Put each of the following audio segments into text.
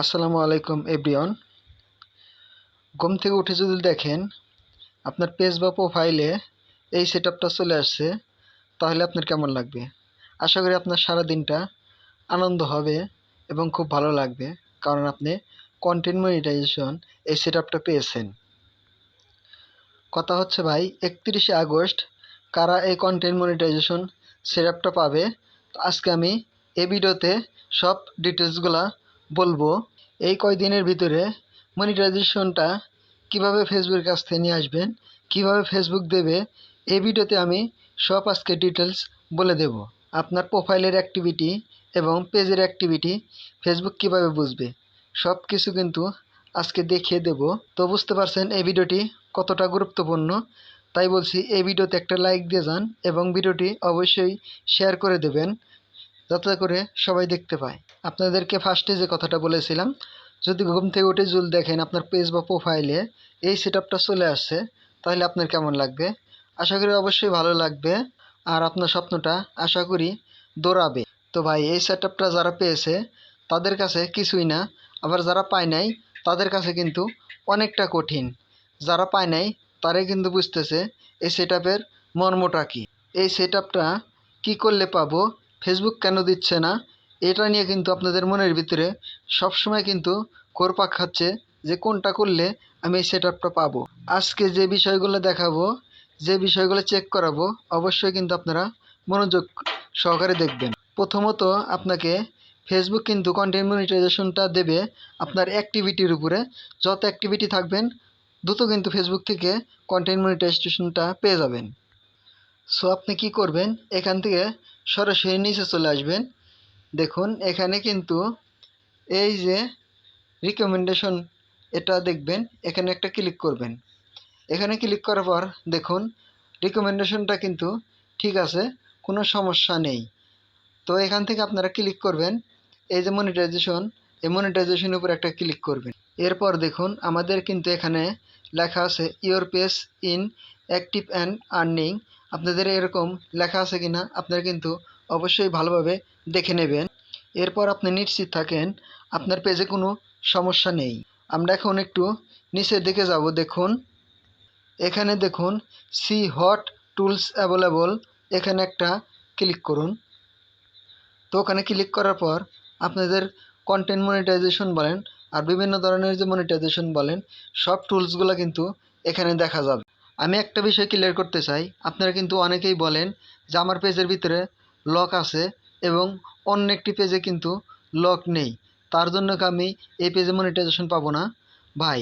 আসসালামু আলাইকুম, এভরিওয়ান। ঘুম থেকে উঠে যদি দেখেন, আপনার পেজ বা প্রোফাইলে এই সেট চলে আসছে, তাহলে আপনার কেমন লাগবে? আশা করি আপনার সারা দিনটা আনন্দ হবে এবং খুব ভালো লাগবে, কারণ আপনি কন্টেন্ট মনিটাইজেশন এই সেট পেয়েছেন। কথা হচ্ছে ভাই, একত্রিশে আগস্ট কারা এই কন্টেন্ট মনিটাইজেশন সেট পাবে আজকে আমি এই ভিডিওতে সব ডিটেলসগুলা বলব, এই কয়দিনের ভিতরে মনিটাইজেশনটা কীভাবে ফেসবুকের কাছ থেকে নিয়ে আসবেন, কীভাবে ফেসবুক দেবে, এই ভিডিওতে আমি সব আজকে ডিটেলস বলে দেব। আপনার প্রোফাইলের অ্যাক্টিভিটি এবং পেজের অ্যাক্টিভিটি ফেসবুক কীভাবে বুঝবে, সব কিছু কিন্তু আজকে দেখিয়ে দেব। তো বুঝতে পারছেন, এই ভিডিওটি কতটা গুরুত্বপূর্ণ? তাই বলছি, এই ভিডিওতে একটা লাইক দিয়ে যান এবং ভিডিওটি অবশ্যই শেয়ার করে দেবেন। যাতে করে সবাই দেখতে পায়। আপনাদেরকে ফার্স্টে যে কথাটা বলেছিলাম, যদি ঘুম থেকে উঠে জুল দেখেন আপনার পেজ বা প্রোফাইলে এই সেট চলে আসছে, তাহলে আপনার কেমন লাগবে? আশা করি অবশ্যই ভালো লাগবে আর আপনার স্বপ্নটা আশা করি দৌড়াবে। তো ভাই, এই সেট যারা পেয়েছে, তাদের কাছে কিছুই না, আবার যারা পায় নাই, তাদের কাছে কিন্তু অনেকটা কঠিন। যারা পায় নাই, তারাই কিন্তু বুঝতেছে, এই সেট মর্মটা কী? এই সেট আপটা কী করলে পাবো? ফেসবুক কেন দিচ্ছে না? এটা নিয়ে কিন্তু আপনাদের মনের ভিতরে সবসময় কিন্তু ঘোরপাক খাচ্ছে যে কোনটা করলে আমি এই সেট আপটা পাবো। আজকে যে বিষয়গুলো দেখাবো, যে বিষয়গুলো চেক করাবো, অবশ্যই কিন্তু আপনারা মনোযোগ সহকারে দেখবেন। প্রথমত আপনাকে ফেসবুক কিন্তু কন্টেন্ট মনিটাইজেশনটা দেবে আপনার অ্যাক্টিভিটির উপরে। যত অ্যাক্টিভিটি থাকবেন, দ্রুত কিন্তু ফেসবুক থেকে কন্টেন্ট মনিটাইজেশনটা পেয়ে যাবেন। সো আপনি কি করবেন? এখান থেকে সরাসরি নিচে চলে আসবেন। দেখুন, এখানে কিন্তু এই যে রিকমেন্ডেশন এটা দেখবেন, এখানে একটা ক্লিক করবেন। এখানে ক্লিক করার পর দেখুন রিকমেন্ডেশনটা কিন্তু ঠিক আছে, কোনো সমস্যা নেই। তো, এখান থেকে আপনারা ক্লিক করবেন। এই যে মনিটাইজেশন এই মনিটাইজেশনের উপর একটা ক্লিক করবেন। এরপর দেখুন, আমাদের কিন্তু এখানে লেখা আছে your page inactive and earning আপনাদের এরকম লেখা আছে কি না আপনারা কিন্তু অবশ্যই ভালোভাবে দেখে নেবেন। এরপর আপনি নিশ্চিত থাকেন, আপনার পেজে কোনো সমস্যা নেই। আমরা এখন একটু নিচের দিকে যাব, দেখুন। এখানে দেখুন, সি হট টুলস অ্যাভেলেবল, এখানে একটা ক্লিক করুন। তো ওখানে ক্লিক করার পর আপনাদের কন্টেন্ট মনিটাইজেশন বলেন, আর বিভিন্ন ধরনের যে মনিটাইজেশন বলেন, সব টুলসগুলো কিন্তু এখানে দেখা যাবে। আমি একটা বিষয় ক্লিয়ার করতে চাই। আপনারা কিন্তু অনেকেই বলেন যে আমার পেজের ভিতরে লক আছে এবং অন্য একটি পেজে কিন্তু লক নেই। তার জন্য আমি এই পেজে মনিটাইজেশন পাবো না? ভাই,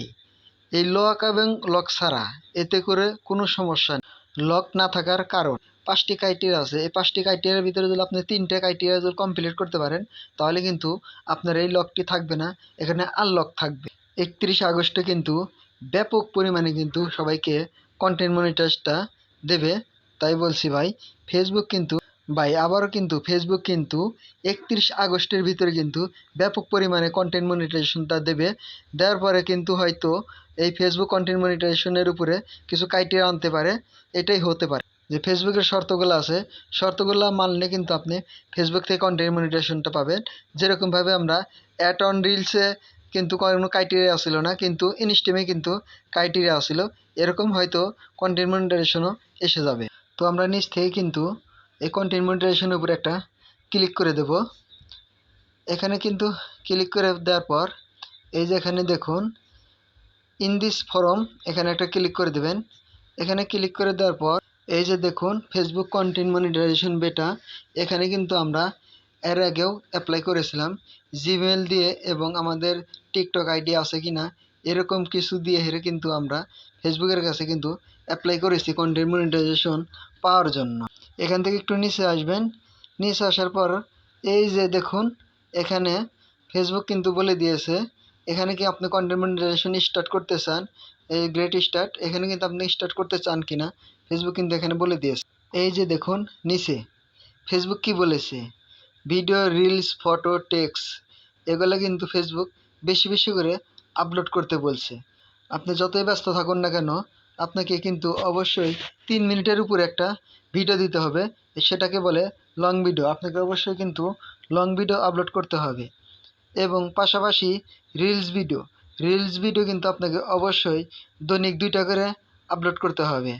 এই লক এবং লক ছাড়া এতে করে কোনো সমস্যা নেই। লক না থাকার কারণ পাঁচটি ক্রাইটেরিয়া আছে। এই পাঁচটি ক্রাইটেরিয়ার ভিতরে যদি আপনি তিনটে ক্রাইটেরিয়া যদি কমপ্লিট করতে পারেন, তাহলে কিন্তু আপনার এই লকটি থাকবে না। এখানে আনলক থাকবে। একত্রিশে আগস্টে কিন্তু ব্যাপক পরিমাণে কিন্তু সবাইকে কন্টেন্ট মনিটাইজটা দেবে। তাই বলছি ভাই ফেসবুক কিন্তু, ভাই, আবারও কিন্তু ফেসবুক কিন্তু একত্রিশ আগস্টের ভিতরে কিন্তু ব্যাপক পরিমাণে কন্টেন্ট মনিটাইজেশনটা দেবে। দেওয়ার পরে কিন্তু হয়তো এই ফেসবুক কন্টেন্ট মনিটাইজেশনের উপরে কিছু ক্রাইটেরিয়া আনতে পারে। এটাই হতে পারে। যে ফেসবুকের শর্তগুলো আছে, শর্তগুলো মানলে কিন্তু আপনি ফেসবুক থেকে কন্টেন্ট মনিটাইজেশনটা পাবেন। যেরকমভাবে আমরা অ্যাট অন রিলসে কিন্তু কোনো ক্রাইটেরিয়া আসছিল না, কিন্তু ইনস্টেমে কিন্তু ক্রাইটেরিয়া আসছিল এরকম হয়তো কন্টেন্ট মনিটাইজেশনও এসে যাবে। তো আমরা নিচ থেকে কিন্তু এই কন্টেন্ট মনিটাইজেশনের উপরে একটা ক্লিক করে দেব। এখানে কিন্তু ক্লিক করে দেওয়ার পর, এই যে এখানে দেখুন ইন দিস ফরম এখানে একটা ক্লিক করে দেবেন। এখানে ক্লিক করে দেওয়ার পর, এই যে দেখুন ফেসবুক কন্টেন্ট মনিটাইজেশন বেটা এখানে কিন্তু আমরা এর আগেও অ্যাপ্লাই করেছিলাম। জিমেল দিয়ে এবং আমাদের টিকটক আইডি আছে কি না এরকম কিছু দিয়ে হেরে কিন্তু আমরা ফেসবুকের কাছে কিন্তু অ্যাপ্লাই করেছি কন্টেন্ট মনিটাইজেশন পাওয়ার জন্য। এখান থেকে একটু নিচে আসবেন। নিচে আসার পর এই যে দেখুন, এখানে ফেসবুক কিন্তু বলে দিয়েছে, এখানে কি আপনি কন্টেন্ট মনিটাইজেশন স্টার্ট করতে চান? এই গ্রেট স্টার্ট এখানে কিন্তু আপনি স্টার্ট করতে চান কি না ফেসবুক কিন্তু এখানে বলে দিয়েছে। এই যে দেখুন, নিচে। ফেসবুক কি বলেছে? ভিডিও রিলস ফটো টেক্স এগুলো কিন্তু ফেসবুক বেশি বেশি করে আপলোড করতে বলছে। আপনি যতই ব্যস্ত থাকুন না কেন, আপনাকে কিন্তু অবশ্যই তিন মিনিটের উপরে একটা ভিডিও দিতে হবে। সেটাকে বলে লং ভিডিও আপনাকে অবশ্যই কিন্তু লং ভিডিও আপলোড করতে হবে। এবং পাশাপাশি রিলস ভিডিও রিলস ভিডিও কিন্তু আপনাকে অবশ্যই দৈনিক দুইটা করে আপলোড করতে হবে।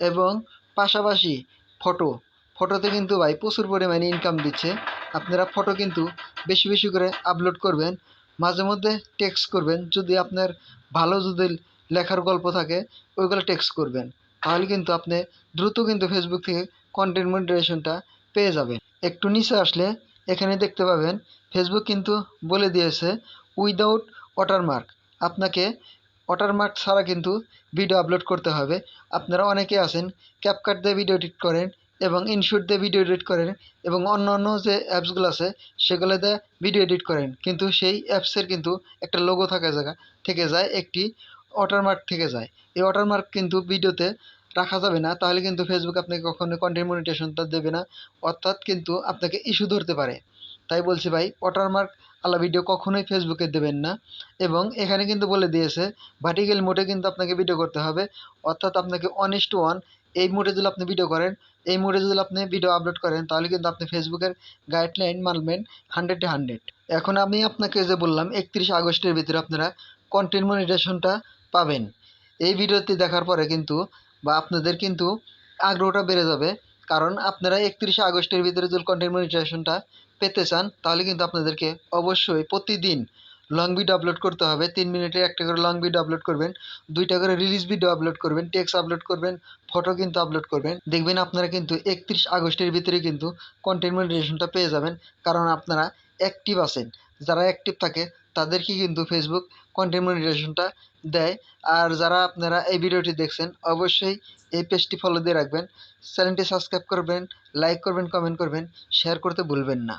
এবং পাশাপাশি ফটো ফটোতে কিন্তু ভাই প্রচুর পরিমাণে ইনকাম দিচ্ছে। আপনারা ফটো কিন্তু বেশি বেশি করে আপলোড করবেন। মাঝে মধ্যে টেক্সট করবেন। যদি আপনার ভালো যদি লেখার গল্প থাকে, ওইগুলো টেক্সট করবেন। তাহলে কিন্তু আপনি দ্রুত কিন্তু ফেসবুক থেকে কন্টেন্ট মনিটাইজেশনটা পেয়ে যাবেন। একটু নিচে আসলে এখানে দেখতে পাবেন ফেসবুক কিন্তু বলে দিয়েছে উইদাউট ওয়াটারমার্ক আপনাকে ওয়াটারমার্ক ছাড়া কিন্তু ভিডিও আপলোড করতে হবে। আপনারা অনেকে আছেন ক্যাপকাট দিয়ে ভিডিও এডিট করেন এবং ইনশুট দিয়ে ভিডিও এডিট করেন এবং অন্য অন্য যে অ্যাপসগুলো আছে সেগুলো দিয়ে ভিডিও এডিট করেন। কিন্তু সেই অ্যাপসের কিন্তু একটা লোগো থাকা জায়গা, থেকে যায় একটি ওয়াটারমার্ক থেকে যায়। এই ওয়াটারমার্ক কিন্তু ভিডিওতে রাখা যাবে না, তাহলে কিন্তু ফেসবুক আপনাকে কখনো কন্টেন্ট মনিটেশনটা দেবে না, অর্থাৎ কিন্তু আপনাকে ইস্যু ধরতে পারে। তাই বলছি ভাই ওয়াটারমার্ক আলা ভিডিও কখনোই ফেসবুকে দেবেন না। এবং এখানে কিন্তু বলে দিয়েছে ভার্টিক্যাল মোডে কিন্তু আপনাকে ভিডিও করতে হবে, অর্থাৎ আপনাকে ওয়ান ইস টু ওয়ান এই মোডে যদি আপনি ভিডিও করেন, এই মোডে যদি আপনি ভিডিও আপলোড করেন, তাহলে কিন্তু আপনি ফেসবুকের গাইডলাইন মানবেন হান্ড্রেডে হান্ড্রেড এখন আমি আপনাকে যে বললাম, একত্রিশ আগস্টের ভিতরে আপনারা কন্টেন্ট মনিটেশনটা পাবেন। এই ভিডিওটি দেখার পরে কিন্তু বা আপনাদের কিন্তু আগ্রহটা বেড়ে যাবে। কারণ আপনারা একত্রিশে আগস্টের ভিতরে যদি কন্টেন্ট মনিটাইজেশনটা পেতে চান, তাহলে কিন্তু আপনাদেরকে অবশ্যই প্রতিদিন লং ভিডিও আপলোড করতে হবে। তিন মিনিটের একটা করে লং ভিডিও আপলোড করবেন। দুইটা করে রিলিজ ভিডিও আপলোড করবেন টেক্সট আপলোড করবেন ফটো কিন্তু আপলোড করবেন। দেখবেন আপনারা কিন্তু একত্রিশ আগস্টের ভিতরে কিন্তু কন্টেন্ট মনিটাইজেশনটা পেয়ে যাবেন। কারণ আপনারা অ্যাক্টিভ আছেন। যারা অ্যাক্টিভ থাকে, তাদেরকে কিন্তু ফেসবুক কন্টেন্ট মনিটাইজেশনটা দেয়। আর যারা আপনারা এই ভিডিওটি দেখছেন, অবশ্যই এই পেজটি ফলো দিয়ে রাখবেন। চ্যানেলটি সাবস্ক্রাইব করবেন লাইক করবেন কমেন্ট করবেন শেয়ার করতে ভুলবেন না।